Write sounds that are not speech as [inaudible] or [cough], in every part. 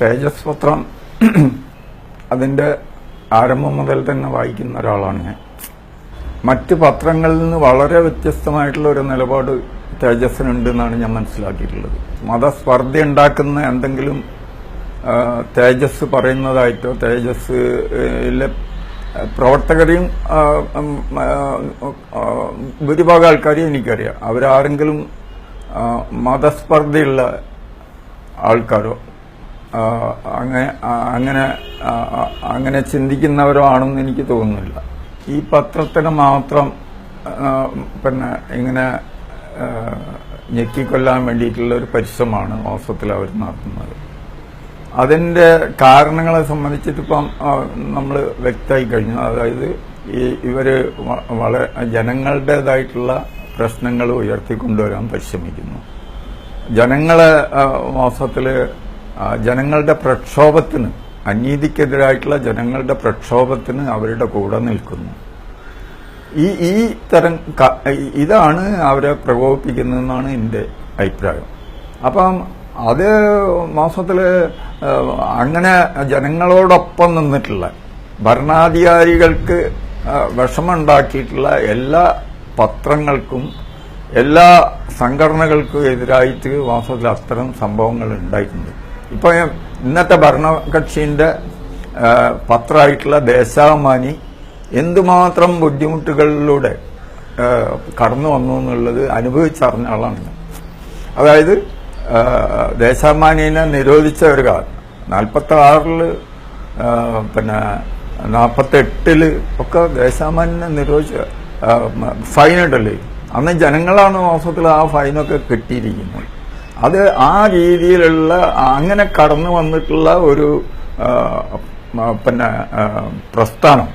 തേജസ് പത്രം [clears throat] അതിന്റെ ആരംഭം മുതൽ തന്നെ വായിക്കുന്ന ഒരാളാണ് ഞാൻ. മറ്റ് പത്രങ്ങളിൽ നിന്ന് വളരെ വ്യത്യസ്തമായിട്ടുള്ള ഒരു നിലപാട് തേജസ്സിനുണ്ട് എന്നാണ് ഞാൻ മനസ്സിലാക്കിയിട്ടുള്ളത്. മതസ്പർദ്ധ ഉണ്ടാക്കുന്ന എന്തെങ്കിലും തേജസ് പറയുന്നതായിട്ടോ തേജസ്സിലെ പ്രവർത്തകരെയും ഭൂരിഭാഗം ആൾക്കാരെയും എനിക്കറിയാം. അവരാരെങ്കിലും മതസ്പർദ്ധയുള്ള ആൾക്കാരോ അങ്ങനെ അങ്ങനെ ചിന്തിക്കുന്നവരോ ആണെന്ന് എനിക്ക് തോന്നുന്നില്ല. ഈ പത്രത്തിന് മാത്രം പിന്നെ ഇങ്ങനെ ഞെക്കിക്കൊല്ലാൻ വേണ്ടിയിട്ടുള്ള ഒരു പരിശ്രമമാണ് വാസ്തവത്തിൽ അവർ നടത്തുന്നത്. അതിന്റെ കാരണങ്ങളെ സംബന്ധിച്ചിട്ടിപ്പം നമ്മൾ വ്യക്തമായി കഴിഞ്ഞു. അതായത് ഈ ഇവർ വളരെ ജനങ്ങളുടേതായിട്ടുള്ള പ്രശ്നങ്ങൾ ഉയർത്തിക്കൊണ്ടുവരാൻ പരിശ്രമിക്കുന്നു. ജനങ്ങളെ ആ, ജനങ്ങളുടെ പ്രക്ഷോഭത്തിന് അനീതിക്കെതിരായിട്ടുള്ള ജനങ്ങളുടെ പ്രക്ഷോഭത്തിന് അവരുടെ കൂടെ നിൽക്കുന്നു. ഈ ഈ തരം ഇതാണ് അവരെ പ്രകോപിപ്പിക്കുന്നതെന്നാണ് എന്റെ അഭിപ്രായം. അപ്പം അത് മാസത്തിൽ അങ്ങനെ ജനങ്ങളോടൊപ്പം നിന്നിട്ടുള്ള ഭരണാധികാരികൾക്ക് വിഷമുണ്ടാക്കിയിട്ടുള്ള എല്ലാ പത്രങ്ങൾക്കും എല്ലാ സംഘടനകൾക്കും എതിരായിട്ട് വാസ്തവത്തിൽ അത്തരം സംഭവങ്ങൾ ഉണ്ടായിട്ടുണ്ട്. ഇപ്പൊ ഇന്നത്തെ ഭരണകക്ഷിന്റെ പത്രമായിട്ടുള്ള ദേശാഭിമാനി എന്തുമാത്രം ബുദ്ധിമുട്ടുകളിലൂടെ കടന്നു വന്നു എന്നുള്ളത് അനുഭവിച്ചറിഞ്ഞ ആളാണ് അതായത് ദേശാഭിമാനിനെ നിരോധിച്ച ഒരു കാലം. നാൽപ്പത്തി ആറിൽ പിന്നെ നാൽപ്പത്തെട്ടിൽ ഒക്കെ ദേശാഭിമാനിനെ നിരോധിച്ച ഫൈൻ അന്ന് ജനങ്ങളാണ് വാസ്തവത്തിൽ ആ ഫൈനൊക്കെ കിട്ടിയിരിക്കുന്നത്. അത് ആ രീതിയിലുള്ള അങ്ങനെ കടന്നു വന്നിട്ടുള്ള ഒരു പിന്നെ പ്രസ്ഥാനം.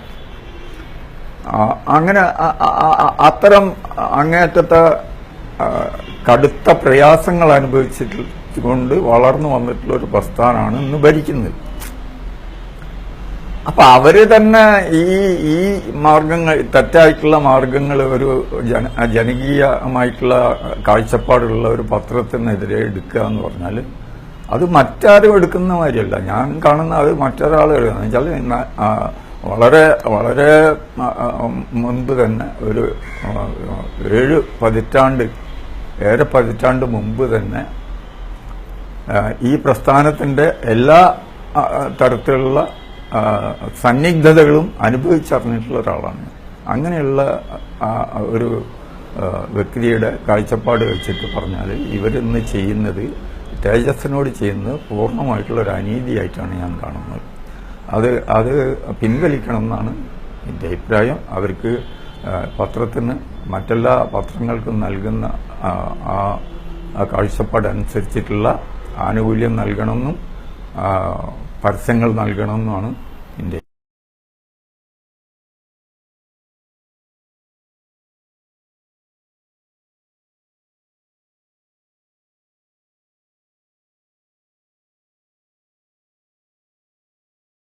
അങ്ങനെ അത്തരം അങ്ങേറ്റത്തെ കടുത്ത പ്രയാസങ്ങൾ അനുഭവിച്ചിട്ട് കൊണ്ട് വളർന്നു വന്നിട്ടുള്ള ഒരു പ്രസ്ഥാനമാണ് ഇന്ന് ഭരിക്കുന്നത്. അപ്പൊ അവർ തന്നെ ഈ ഈ മാർഗങ്ങൾ തെറ്റായിട്ടുള്ള മാർഗങ്ങൾ ഒരു ജനകീയമായിട്ടുള്ള കാഴ്ചപ്പാടുള്ള ഒരു പത്രത്തിനെതിരെ എടുക്കുക എന്ന് പറഞ്ഞാൽ അത് മറ്റാരും എടുക്കുന്ന മാതിരിയല്ല. ഞാൻ കാണുന്ന അത് മറ്റൊരാൾ എടുക്കുന്നത്. വെച്ചാൽ വളരെ വളരെ മുൻപ് തന്നെ ഒരു ഏഴ് പതിറ്റാണ്ട് ഏറെ പതിറ്റാണ്ട് മുമ്പ് തന്നെ ഈ പ്രസ്ഥാനത്തിന്റെ എല്ലാ തരത്തിലുള്ള സന്നിഗ്ധതകളും അനുഭവിച്ചറിഞ്ഞിട്ടുള്ള ഒരാളാണ്. അങ്ങനെയുള്ള ഒരു വ്യക്തിയുടെ കാഴ്ചപ്പാട് വെച്ചിട്ട് പറഞ്ഞാൽ ഇവരിന്ന് ചെയ്യുന്നത് തേജസ്സിനോട് ചെയ്യുന്നത് പൂർണമായിട്ടുള്ള ഒരു അനീതിയായിട്ടാണ് ഞാൻ കാണുന്നത് അത് അത് പിൻവലിക്കണം എന്നാണ് എന്റെ അഭിപ്രായം അവർക്ക് പത്രത്തിന് മറ്റെല്ലാ പത്രങ്ങൾക്കും നൽകുന്ന ആ, കാഴ്ചപ്പാടനുസരിച്ചിട്ടുള്ള ആനുകൂല്യം നൽകണമെന്നും പരസ്യങ്ങൾ നൽകണമെന്നുമാണ്